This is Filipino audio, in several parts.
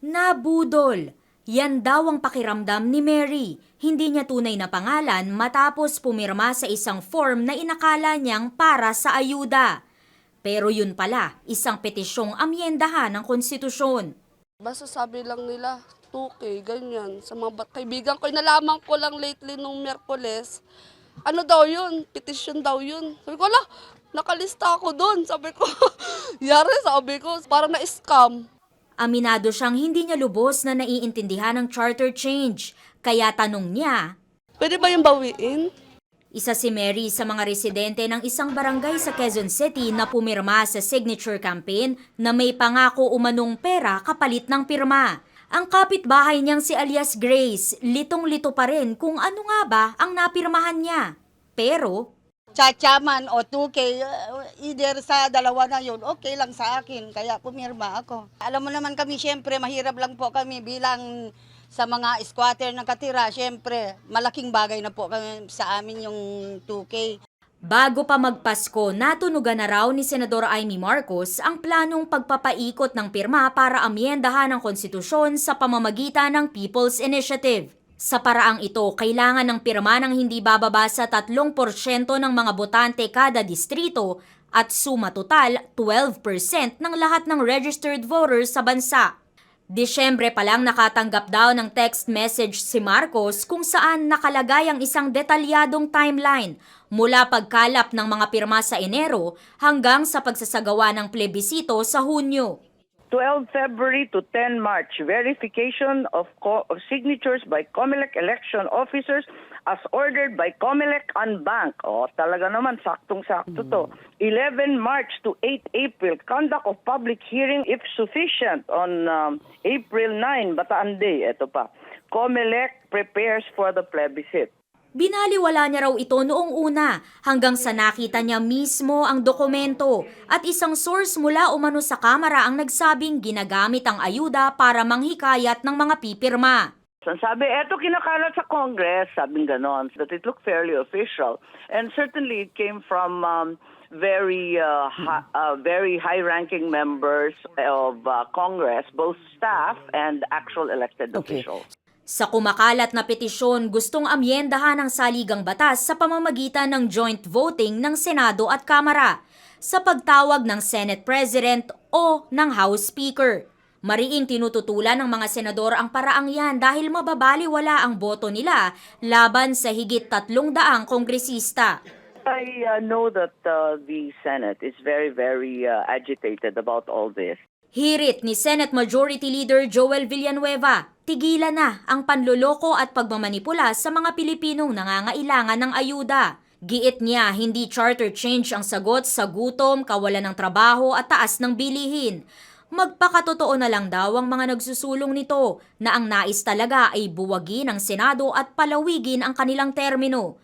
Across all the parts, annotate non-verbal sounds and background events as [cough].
Nabudol. Yan daw ang pakiramdam ni Mary. Hindi niya tunay na pangalan matapos pumirma sa isang form na inakala niyang para sa ayuda. Pero yun pala, isang petisyong amyendahan ng konstitusyon. Basta sabi lang nila, 2K, ganyan. Sa mga kaibigan ko, nalaman ko lang lately nung Merkules, ano daw yun? Petition daw yun. Sabi ko, ala, nakalista ako doon. Sabi ko, [laughs] yari, sabi ko, parang na-scam. Aminado siyang hindi niya lubos na naiintindihan ng charter change. Kaya tanong niya, Pwede ba yung bawiin? Isa si Mary sa mga residente ng isang barangay sa Quezon City na pumirma sa signature campaign na may pangako umanong pera kapalit ng pirma. Ang kapitbahay niyang si alias Grace, litong-lito pa rin kung ano nga ba ang napirmahan niya. Pero, chachaman o 2K, uh, either sa dalawa na yun, okay lang sa akin. Kaya pumirma ako. Alam mo naman kami, syempre, mahirap lang po kami bilang sa mga squatter na katira. Syempre, malaking bagay na po kami sa amin yung 2K. bago pa magpasko, natunugan na raw ni Senador Amy Marcos ang planong pagpapaikot ng pirma para amyendahan ang konstitusyon sa pamamagitan ng People's Initiative. Sa paraang ito, kailangan ng pirma ng hindi bababa sa 3% ng mga botante kada distrito at suma total 12% ng lahat ng registered voters sa bansa. Disyembre pa lang nakatanggap daw ng text message si Marcos kung saan nakalagay ang isang detalyadong timeline mula pagkalap ng mga pirma sa Enero hanggang sa pagsasagawa ng plebisito sa Hunyo. 12 February to 10 March, verification of, co- of signatures by COMELEC election officers as ordered by COMELEC and Bank. O, talaga naman, saktong-sakto to. 11 March to 8 April, conduct of public hearing if sufficient on um, April 9, Bataan Day. Ito pa. COMELEC prepares for the plebiscite. Binaliwala niya raw ito noong una hanggang sa nakita niya mismo ang dokumento at isang source mula umano sa kamera ang nagsabing ginagamit ang ayuda para manghikayat ng mga pipirma. Sabi, eto kinakalat sa Congress, sabing ganon, that it looked fairly official. And certainly it came from um, very uh, hi- uh, very high-ranking members of uh, Congress, both staff and actual elected officials. Sa kumakalat na petisyon, gustong amyendahan ang saligang batas sa pamamagitan ng joint voting ng Senado at Kamara sa pagtawag ng Senate President o ng House Speaker. Mariing tinututulan ng mga senador ang paraang yan dahil mababaliwala ang boto nila laban sa higit tatlong daang kongresista. I uh, know that uh, the Senate is very, very uh, agitated about all this. Hirit ni Senate Majority Leader Joel Villanueva, tigilan na ang panloloko at pagmamanipula sa mga Pilipinong nangangailangan ng ayuda. Giit niya, hindi charter change ang sagot sa gutom, kawalan ng trabaho at taas ng bilihin. Magpakatotoo na lang daw ang mga nagsusulong nito na ang nais talaga ay buwagin ang Senado at palawigin ang kanilang termino.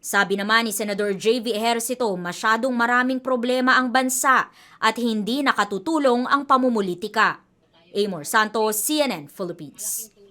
Sabi naman ni Senador J.V. Ejercito, masyadong maraming problema ang bansa at hindi nakatutulong ang pamumulitika. Amor Santos, CNN Philippines.